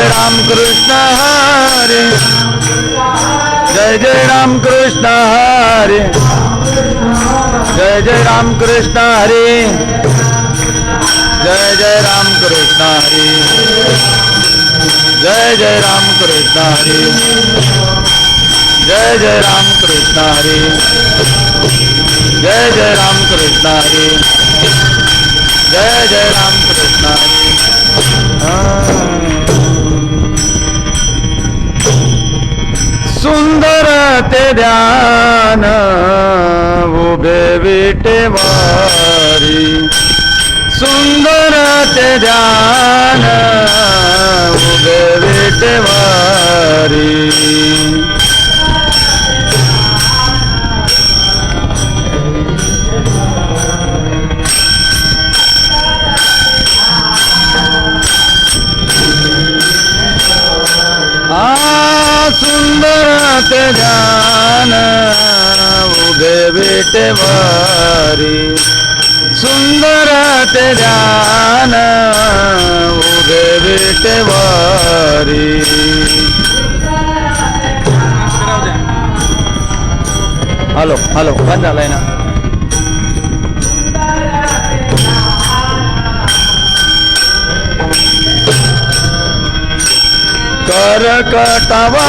जय राम कृष्ण हरे। जय जय राम कृष्ण हरे। जय जय राम कृष्ण हरे। जय जय राम कृष्ण हरे। जय जय राम कृष्ण हरे। जय जय राम कृष्ण हरे। जय जय राम कृष्ण हरे। ध्यान उभे विटेवारी सुंदर ते ध्यान उभे विटेवारी விட்டு மாறி சுந்தர தியான விட்டு மாறி ஹலோ ஹலோ வந்தா லைனா. கரகட்டவா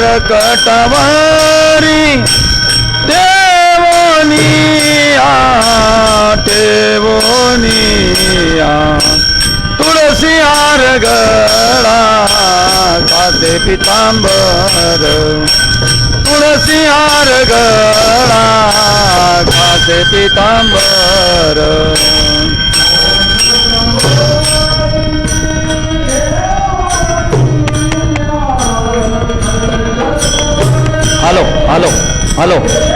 करकटवारी देवनिया देवनिया तुळसी हार गळा खाते पितांबर. तुळसी हार गळा खाते पितांबर. હાલો હાલો.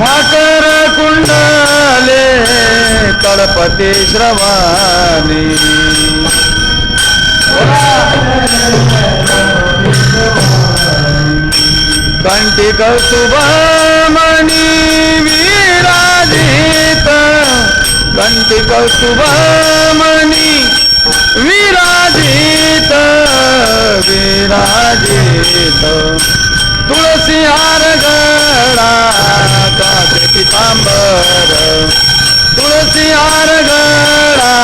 मकर कुंडले तळपती श्रवानी कंठी कौस्तुभमणी विराजित. कंठी कौतुबा सिंहार हार गळा काचे पितांबर. तुळसी हार गळा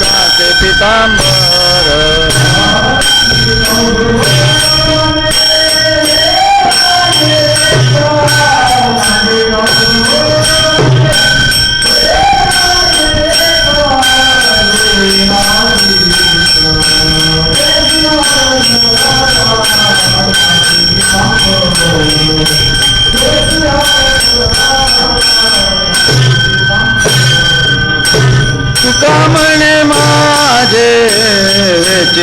काचे पितांबर.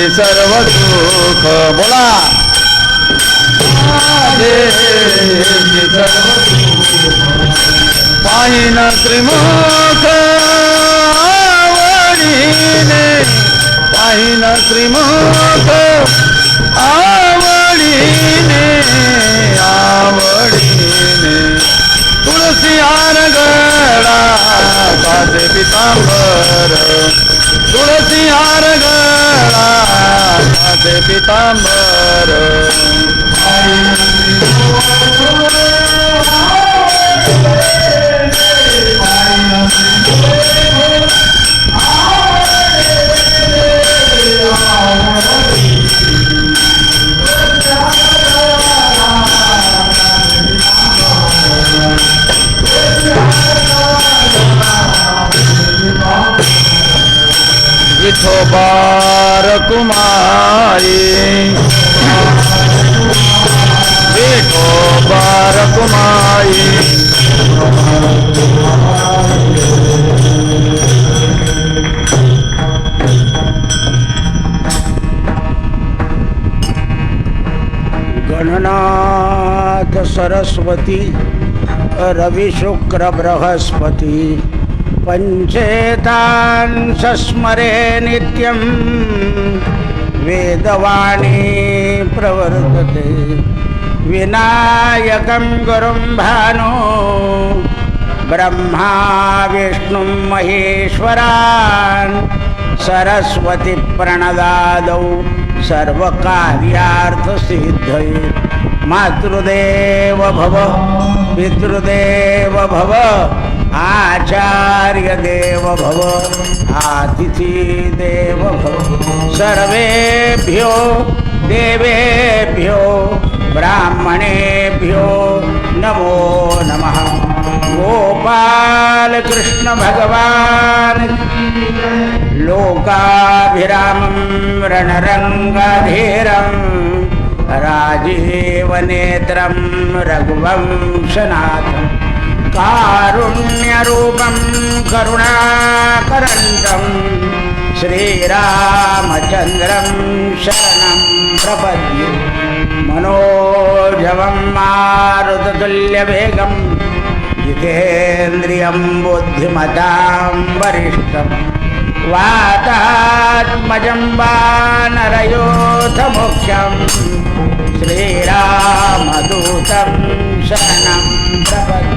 सर्व दुःख. बोला. पाहिन श्रीमुख आवडीने. पाहिन त्रिमुख आवडीने. आवडीने. तुळसी हार गळा पितांबर. तुळसी आरग पितांबर. विठोबार कुमारी। विठोबार कुमारी। गणनाथ सरस्वती रवि शुक्र बृहस्पती। पंचेतान् सस्मरे नित्यं वेदवाणी प्रवर्तते विनायकं गुरुं भानो ब्रह्मा विष्णुं महेश्वरान् सरस्वती प्रणदादौ सर्वकार्यार्थसिद्धये मातृदेव भव पितृदेव भव आचार्यदेव भव अतिथिदेव भव। सर्वेभ्यो देवेभ्यो ब्राह्मणेभ्यो नमो नमः। गोपालकृष्ण भगवान्। लोकाभिरामं रणरङ्गधीरम् राजीवनेत्रं रघुवंशनाथम्। कारुण्यरूपं करुणाकरन्तं श्रीरामचन्द्रं शरणं प्रपद्ये मनोजवं मारुततुल्यवेगं जितेन्द्रियं बुद्धिमतां वरिष्ठं वातात्मजं वानरयोथमुख्यम् श्रीरामदूतं शरणं प्रपद्ये।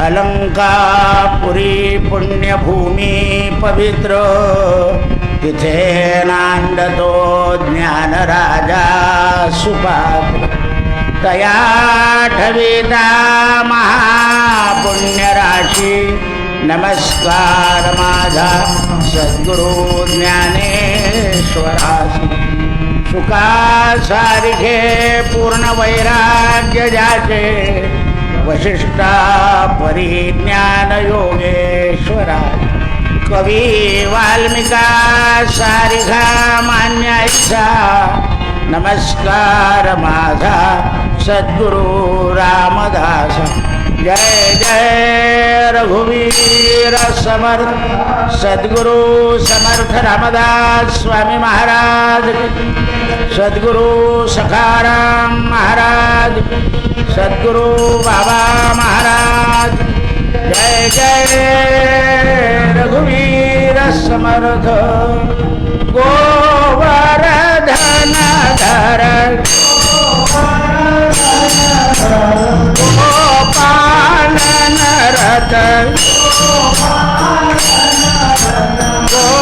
अलंकापुरी पुण्यभूमी पवित्र। तिथे नांदतो ज्ञानराजा सुपात्र तया ठविता महापुण्यराशी। नमस्कार माझा सद्गुरु ज्ञानेश्वरासी। सुखासारिखे पूर्ण वैराग्य ज्याचे वशिष्ठा परिज्ञानयोगेश्वरा कवी वाल्मिका सारिघा मान्यायचा नमस्कार माझा सद्गुरु रामदास। जय जय रघुवीर समर्थ सद्गुरु समर्थ रामदास स्वामी महाराज सद्गुरु सखाराम महाराज सद्गुरु बाबा महाराज जय जय रघुवीर समर्थ गोवर्धन धर i Oh, my God.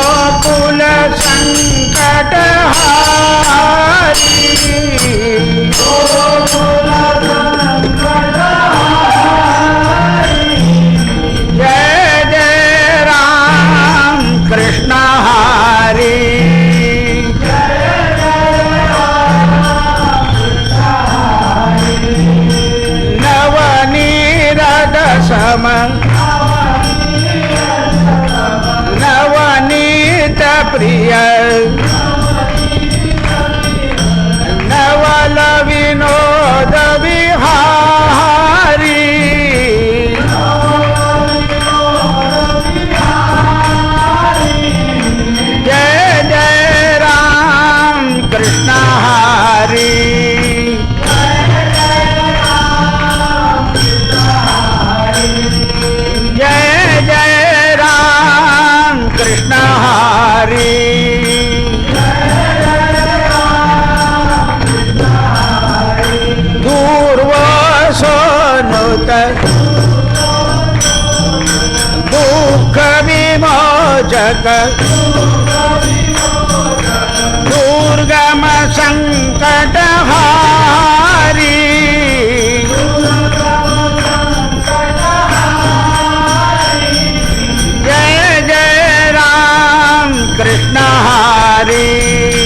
Now I love you. विमोचक दुर्गम संकट हारी. जय जय राम कृष्ण हरी.